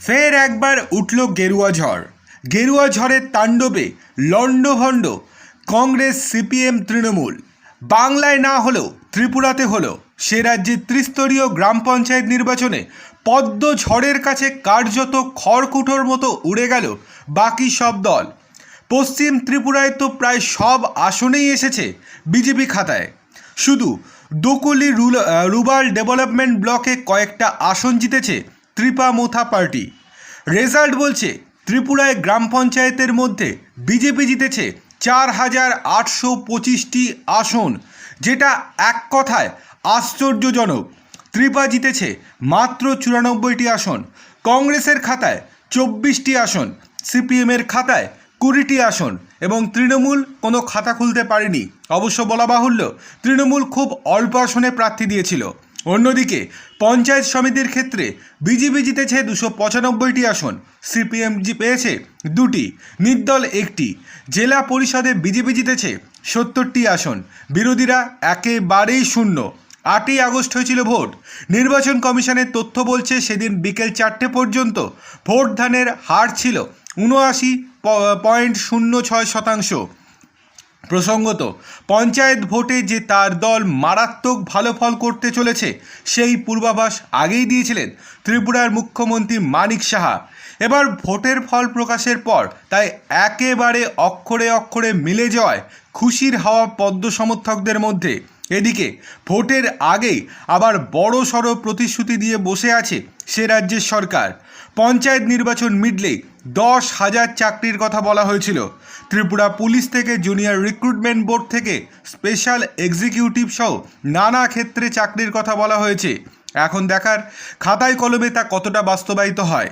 ফের একবার উঠল গেরুয়া ঝড়। গেরুয়া ঝড়ের তাণ্ডবে লণ্ডভণ্ড কংগ্রেস, সিপিএম, তৃণমূল। বাংলায় না হলেও, ত্রিপুরাতে হলো সে রাজ্যে ত্রিস্তরীয় গ্রাম পঞ্চায়েত নির্বাচনে পদ্ম ঝড়ের কাছে কার্যত খড়কুটোর মতো উড়ে গেল বাকি সব দল। পশ্চিম ত্রিপুরায় তো প্রায় সব আসনেই এসেছে বিজেপি খাতায়। শুধু দোকলি রুরাল ডেভেলপমেন্ট ব্লকে কয়েকটা আসন জিতেছে ত্রিপা মোথা পার্টি। রেজাল্ট বলছে, ত্রিপুরায় গ্রাম পঞ্চায়েতের মধ্যে বিজেপি জিতেছে চার হাজার আটশো পঁচিশটি আসন, যেটা এক কথায় আশ্চর্যজনক। ত্রিপা জিতেছে মাত্র চুরানব্বইটি আসন, কংগ্রেসের খাতায় চব্বিশটি আসন, সিপিএমের খাতায় কুড়িটি আসন এবং তৃণমূল কোনো খাতা খুলতে পারেনি। অবশ্য বলা বাহুল্য, তৃণমূল খুব অল্প আসনে প্রার্থী দিয়েছিল। অন্যদিকে, পঞ্চায়েত সমিতির ক্ষেত্রে বিজেপি জিতেছে দুশো পঁচানব্বইটি আসন। সিপিএম পেয়েছে দুটি, নির্দল একটি। জেলা পরিষদে বিজেপি জিতেছে সত্তরটি আসন। বিরোধীরা একেবারেই শূন্য। আটই আগস্ট হয়েছিল ভোট। নির্বাচন কমিশনের তথ্য বলছে, সেদিন বিকেল চারটে পর্যন্ত ভোট ধানের হার ছিল উনআশি পয়েন্ট শূন্য ছয় শতাংশ। প্রসঙ্গত, পঞ্চায়েত ভোটে যে তার দল মারাত্মক ভালো ফল করতে চলেছে, সেই পূর্বাভাস আগেই দিয়েছিলেন ত্রিপুরার মুখ্যমন্ত্রী মানিক সাহা। এবার ভোটের ফল প্রকাশের পর তাই একেবারে অক্ষরে অক্ষরে মিলে যাওয়ায় খুশির হাওয়া পদ্ম সমর্থকদের মধ্যে। এদিকে ভোটের আগেই আবার বড় সড়ো প্রতিশ্রুতি দিয়ে বসে আছে সে রাজ্যের সরকার। পঞ্চায়েত নির্বাচন মিটলেই দশ হাজার চাকরির কথা বলা হয়েছিল। ত্রিপুরা পুলিশ থেকে জুনিয়র রিক্রুটমেন্ট বোর্ড থেকে স্পেশাল এক্সিকিউটিভ সহ নানা ক্ষেত্রে চাকরির কথা বলা হয়েছে। এখন দেখার খাতায় কলমে তা কতটা বাস্তবায়িত হয়?